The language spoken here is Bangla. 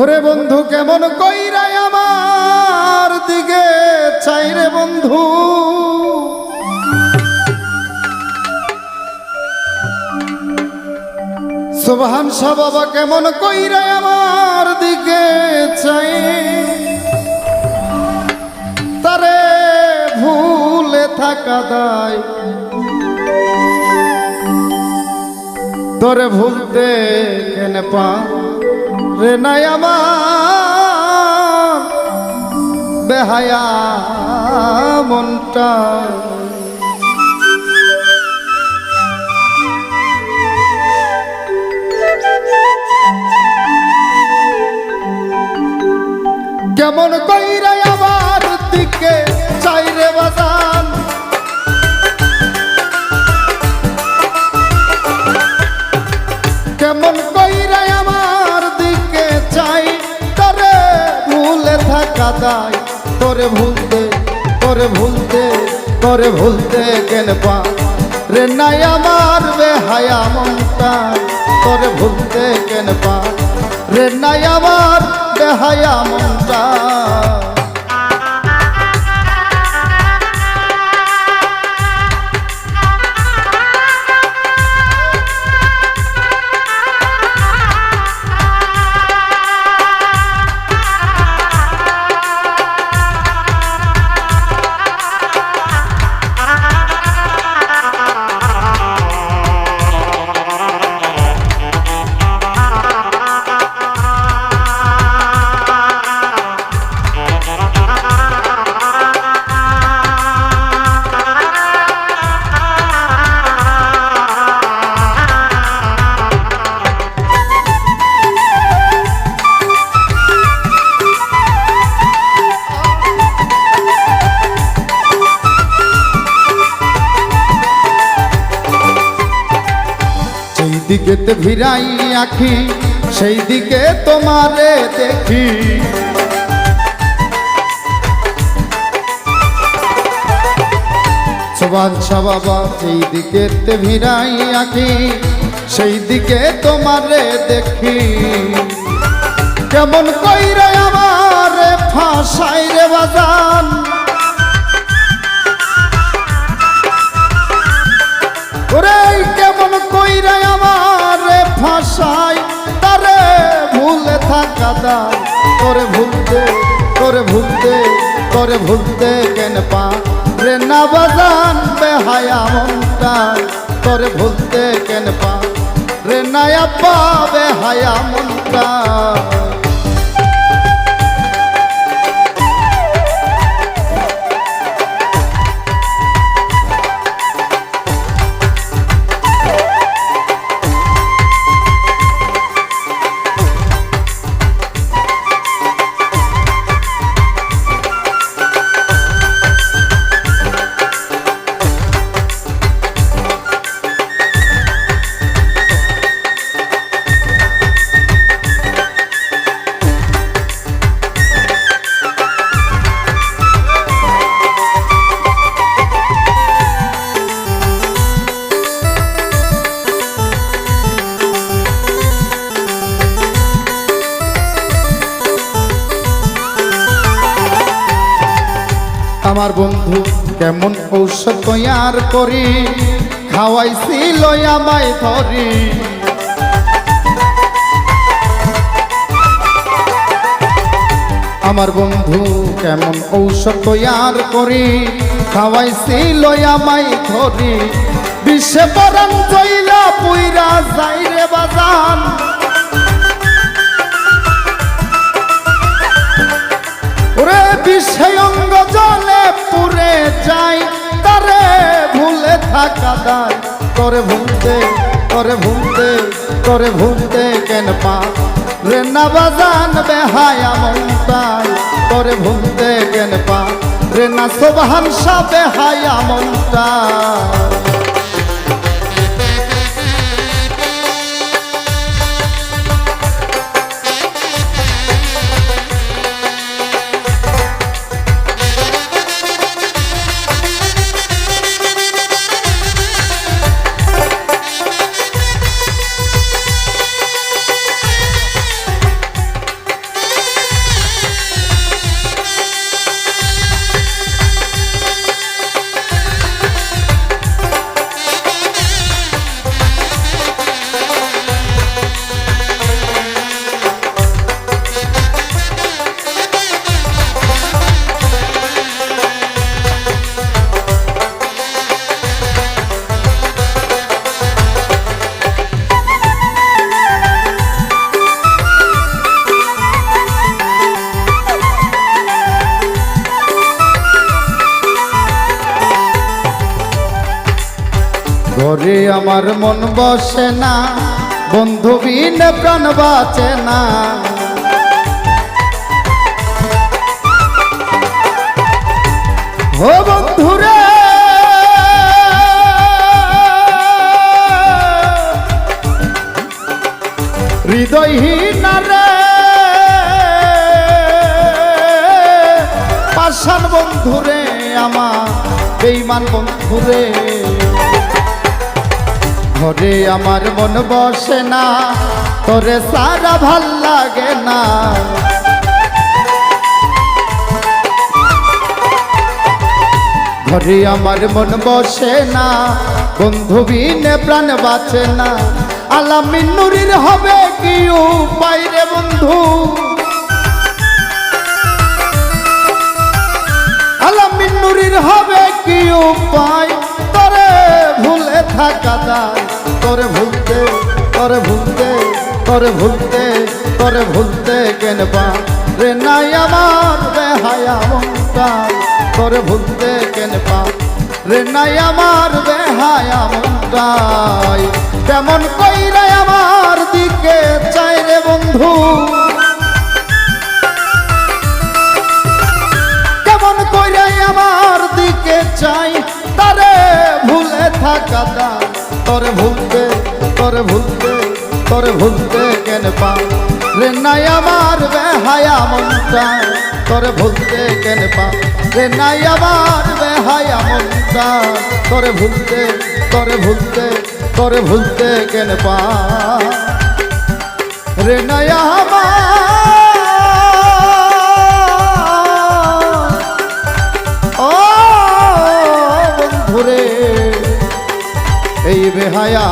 ওরে বন্ধু, কেমন কইরাই আমার দিকে? চাই রে বন্ধু। সোভান শাহ বাবা, কেমন কইরাই আমার দিকে? চাই তারে ভুলে থাকা দায়। তোরে ভুলতে কেন পা রে নাই আমার। বেহায়া মনটা। কেমন কইরা আমার দিকে চাই রে বাজান। কেমন কইরা আমার ভুলে থাকা দায় তোরে ভুলতে তোরে ভুলতে তোরে ভুলতে কেন পা? রে নাই আমার বেহায়া মনটা। ভিড়াই আখি, সেই দিকে তোমারে দেখি। সেই দিকেতে ভিড়াই আখি, সেই দিকে তোমারে দেখি। কেমন কইরে আমার ফাঁসাই রে বাজান। ওরে, কেমন কইরা ভুলে থাকা তোরে ভুলতে তোরে ভুলতে তোরে ভুলতে কেন পা? রে না বাজান বেহায়া মনটা তোরে ভুলতে কেন পা? রে নায়া আপা বেহায়া মনটা আমার বন্ধু কেমন ঔষধ তৈয়ার করি? খাওয়াইছিল আমায় ধরি। আমার বন্ধু কেমন ঔষধ তৈয়ার করি? খাওয়াইছিল আমায় ধরি। বিশ্বে পরাণ চইলা পুইরা যাই রে বাজান। ওরে বিষয়ঙ্গ জলে পুরে যাই তারে ভুলে থাকা দায় করে ভুলতে করে ভুলতে করে ভুলতে কেন পা রে না বাজান বেহায়া মনটাই করে ভুলতে কেন পা রে না সোবাহান সা বেহায়া মনটাই ঘরে আমার মন বসে না, বন্ধু বিন প্রাণ বাঁচে না। ও বন্ধুরে, হৃদয়হীন রে পাশান বন্ধুরে, আমার বেইমান বন্ধুরে। ঘরে আমার মন বসে না, তোরে সারা ভালো লাগে না। ঘরে আমার মন বসে না, বন্ধু বিনে প্রাণ বাঁচে না। আলামিন নুরির হবে কি উপায় রে বন্ধু? আলামিন নুরির হবে কি উপায়? তোরে ভুলে থাকা দায় তোরে ভুলতে তোরে ভুলতে তোরে ভুলতে তোরে ভুলতে কেন পা রে নাই আমার বেহায়া মনটাই তোরে ভুলতে কেন পা রে নাই আমার বেহায়া মনটাই কেমন কইরে আমার দিকে চাই রে বন্ধু? কেমন কইরে তোরে ভুলতে তোরে ভুলতে তোরে ভুলতে কেন পা রে নাই আমার বেহায়া মনটা, তোরে ভুলতে কেন পা রে নাই আমার বেহায়া মনটা, তোরে ভুলতে তোরে ভুলতে তোরে ভুলতে কেন পা রে নাই আমার বেহায়া